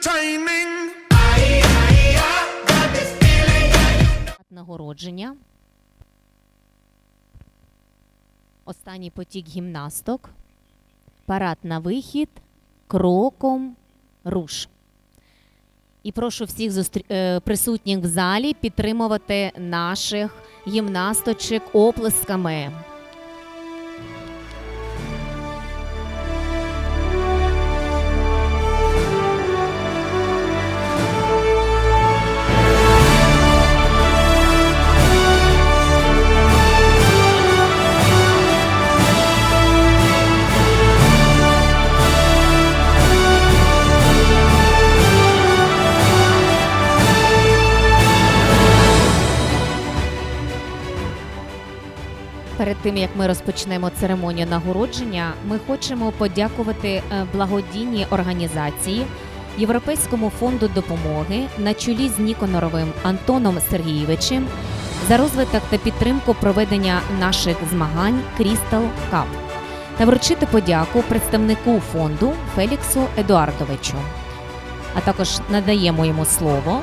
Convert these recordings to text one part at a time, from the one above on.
entertaining. Нагородження. Останній потік гімнасток. Парад на вихід. Кроком руш. І прошу всіх зустрі... е, присутніх в залі підтримувати наших гімнасточок оплесками. Перед тим як ми розпочнемо церемонію нагородження, ми хочемо подякувати е, благодійній організації Європейському фонду допомоги на чолі з Ніконоровим Антоном Сергійовичем за розвиток та підтримку проведення наших змагань Крістал Кап та вручити подяку представнику фонду Феліксу Едуардовичу. А також надаємо йому слово.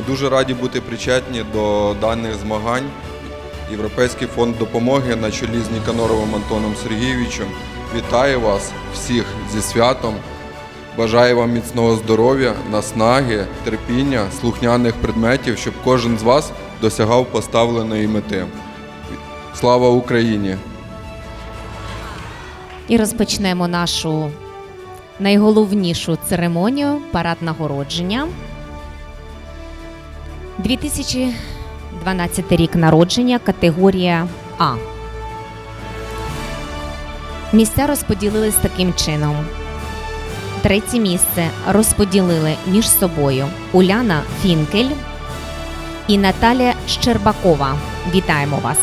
Ми дуже раді бути причетні до даних змагань. Європейський фонд допомоги на чолі з Ніканоровим Антоном Сергійовичем вітає вас всіх зі святом. Бажаю вам міцного здоров'я, наснаги, терпіння, слухняних предметів, щоб кожен з вас досягав поставленої мети. Слава Україні! І розпочнемо нашу найголовнішу церемонію парад нагородження. 2012 рік народження, категорія А. Місця розподілились таким чином. Третє місце розподілили між собою Уляна Фінкель і Наталія Щербакова. Вітаємо вас!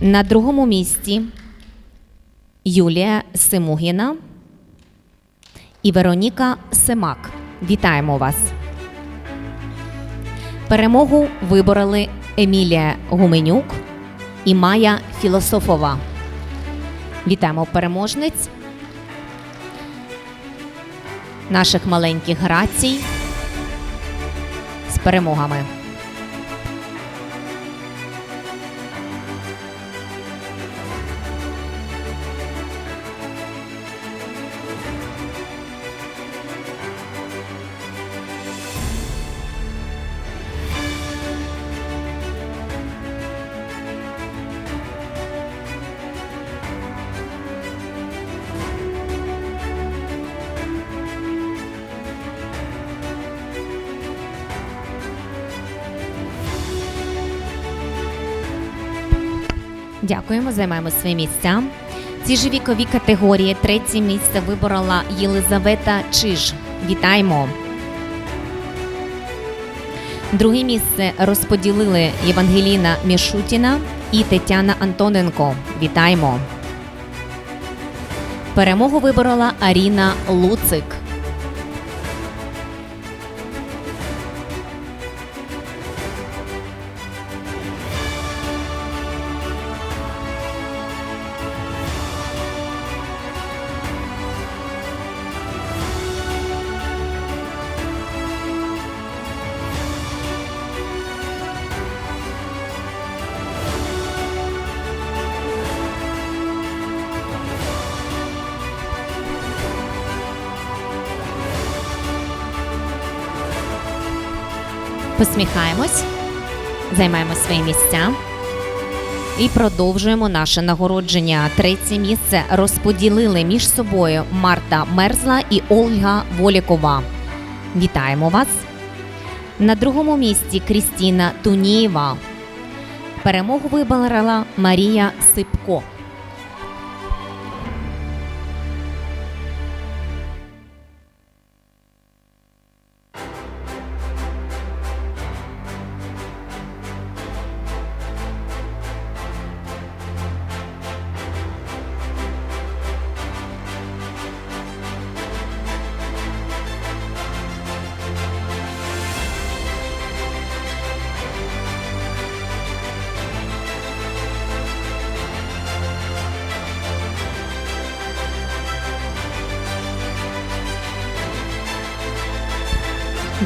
На другому місці Юлія Симугіна і Вероніка Семак. Вітаємо вас. Перемогу вибороли Емілія Гуменюк і Майя Філософова. Вітаємо переможниць наших маленьких грацій з перемогами. Дякуємо, займаємо свої місця. Ці ж вікові категорії третє місце виборола Єлизавета Чиж. Вітаємо. Друге місце розподілили Євангеліна Мішутіна і Тетяна Антоненко. Вітаємо. Перемогу виборола Аріна Луцик. Посміхаємось, займаємо свої місця і продовжуємо наше нагородження. Третє місце розподілили між собою Марта Мерзла і Ольга Волікова. Вітаємо вас! На другому місці Крістіна Тунієва. Перемогу виборола Марія Сипко.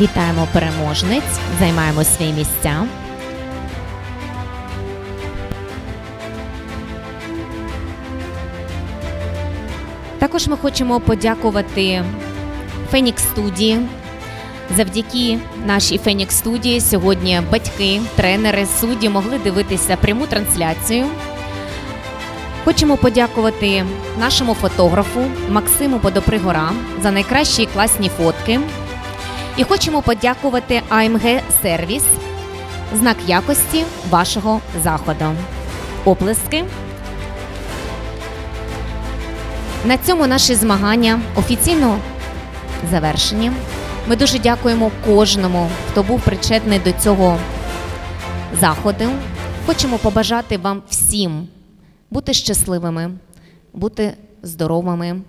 Вітаємо переможниць, займаємо свої місця. Також ми хочемо подякувати Фенікс студії. Завдяки нашій Фенікс студії сьогодні батьки, тренери, судді могли дивитися пряму трансляцію. Хочемо подякувати нашому фотографу Максиму Подопригора за найкращі класні фотки. І хочемо подякувати АМГ Сервіс знак якості вашого заходу. Оплески. На цьому наші змагання офіційно завершені. Ми дуже дякуємо кожному, хто був причетний до цього заходу. Хочемо побажати вам всім бути щасливими, бути здоровими,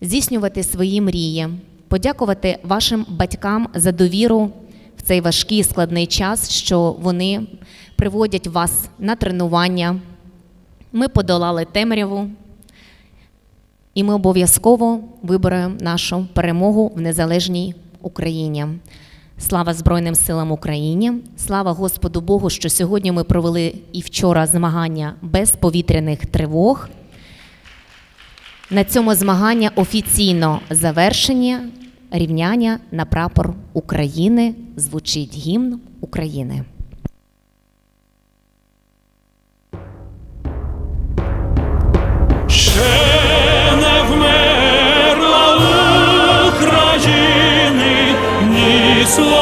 здійснювати свої мрії, подякувати вашим батькам за довіру в цей важкий складний час, що вони приводять вас на тренування. Ми подолали темряву, і ми обов'язково виберемо нашу перемогу в незалежній Україні. Слава Збройним силам України! Слава Господу Богу, що сьогодні ми провели і вчора змагання без повітряних тривог. На цьому змагання офіційно завершені. Рівняння на прапор України звучить гімн України. України ні слава,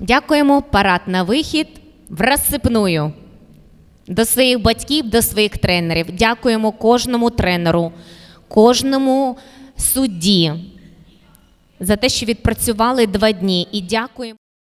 Дякуємо. Парад на вихід в розсипную. До своїх батьків, до своїх тренерів. Дякуємо кожному тренеру, кожному судді за те, що відпрацювали два дні. І дякуємо.